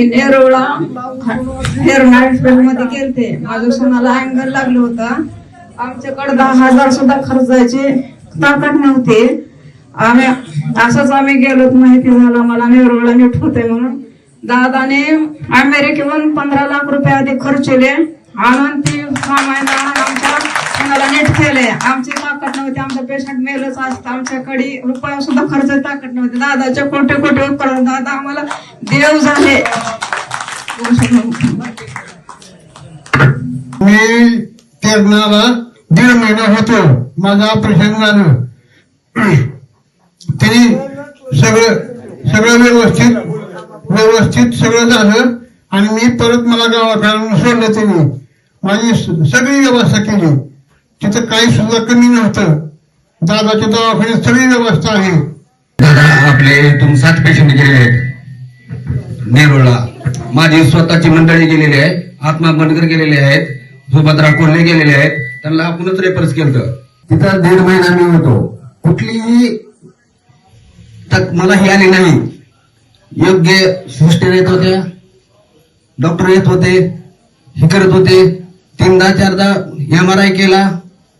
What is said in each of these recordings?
मी नेरवळा hair हॉस्पिटलमध्ये गेलते माझ्या सोनाला अँगल लागलं होतं. आमच्याकडे दहा हजार सुद्धा खर्चायचे ताकद नव्हते. आम्ही असंच आम्ही गेलो माहिती झालं मला नेरोळा नीट होते म्हणून. दादाने अमेरिकेहून पंधरा लाख रुपये आधी खर्चले आणून ती सामान आमच्या सोनाला नीट केले. आमची ताकद नव्हती आमचा पेशंट मेलच असतं. आमच्याकडे रुपया सुद्धा खर्च ताकद नव्हती. दादाचे कोटे कोटे दादा आम्हाला देव झाले. मी तेरणाला दीड महिना होतो. माझं ऑपरेशन झालं. तरी सगळं सगळं व्यवस्थित व्यवस्थित सगळं झालं आणि मी परत मला गावाकडून सोडलं त्यांनी माझी सगळी व्यवस्था केली. तिथं काही सुद्धा कमी नव्हतं. दादाच्या दवाखान्यात सगळी व्यवस्था आहे. दादा आपले इथून सात पेशंट गेले. आहेत नेरुळला. माझी स्वतःची मंडळी गेलेली आहे आत्मा बनकर गेलेले आहेत सुभद्रा कोल्हे गेलेले आहेत त्यांना आपणच रेफरन्स केलं तिथं दीड महिना मी होतो. कुठलीही तक मला ही आली नाही. योग्य सिस्टर येत होत्या डॉक्टर येत होते हे करत होते. तीनदा चारदा एम आर आय केला.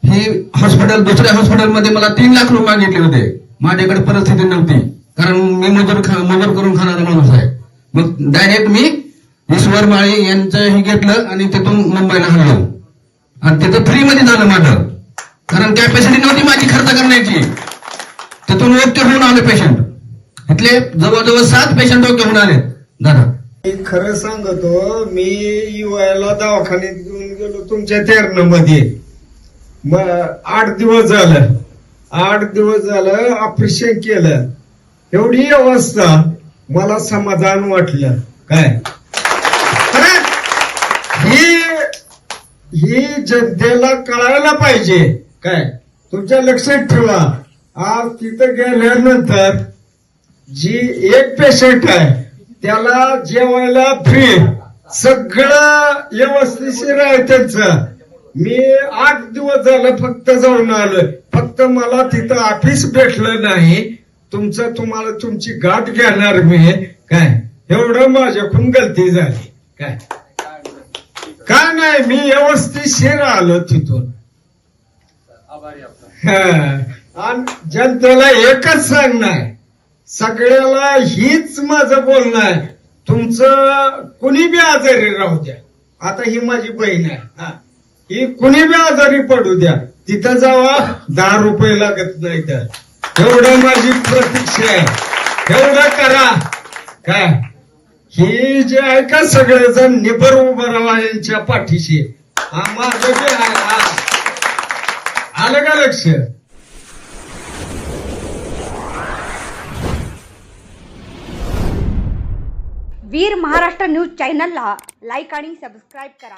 ही हॉस्पिटल दुसऱ्या हॉस्पिटलमध्ये मला तीन लाख रुपये मागितले होते. माझ्याकडे परिस्थिती नव्हती. कारण मी मजूर खा मजूर करून खाणारा माणूस आहे. मग डायरेक्ट मी ईश्वर माळी यांचं हे घेतलं आणि तिथून मुंबईला हल्लो. आणि तिथं फ्री मध्ये झालं माझं. कारण कॅपॅसिटी नव्हती माझी खर्च करण्याची. तिथून ओके होऊन आले पेशंट इथले जवळजवळ सात पेशंट ओके होऊन आले. दादा. मी खरं सांगतो मी युआयला दवाखान्यात घेऊन गेलो तुमच्या तेरणमध्ये. मग आठ दिवस झालं. आठ दिवस झालं ऑपरेशन केलं. एवढी अवस्था. मला समाधान वाटलं. काय? ही ही जनतेला कळायला पाहिजे. काय? तुमच्या लक्षात ठेवा. आज तिथं गेल्यानंतर जी एक पेशंट आहे त्याला जेवायला फ्री सगळं व्यवस्थिशीर आहे त्यांचं. मी आठ दिवस झालं फक्त जाऊन आलोय. फक्त मला तिथं ऑफिस भेटलं नाही. तुमचं तुम्हाला तुमची गाठ घेणार मी काय? एवढं माझ्याकडून गलती झाली काय? का नाही? मी व्यवस्थितशीर आलो तिथून. हा. आणि जनतेला एकच सांगणार सगळ्याला हीच माझं बोलणं आहे. तुमचं कुणी बी आजारी राहू द्या. आता ही माझी बहीण आहे हा. ही कुणी बी आजारी पडू द्या. तिथं जावा दहा रुपये लागत नाही तर. एवढं माझी प्रतीक्षा आहे. एवढं करा. काय? ही जे आहे का सगळेजण निबर उभं राहा यांच्या पाठीशी? हा माझं जे आहे आलं का लक्ष? वीर महाराष्ट्र न्यूज चॅनलला लाईक आणि सबस्क्राईब करा.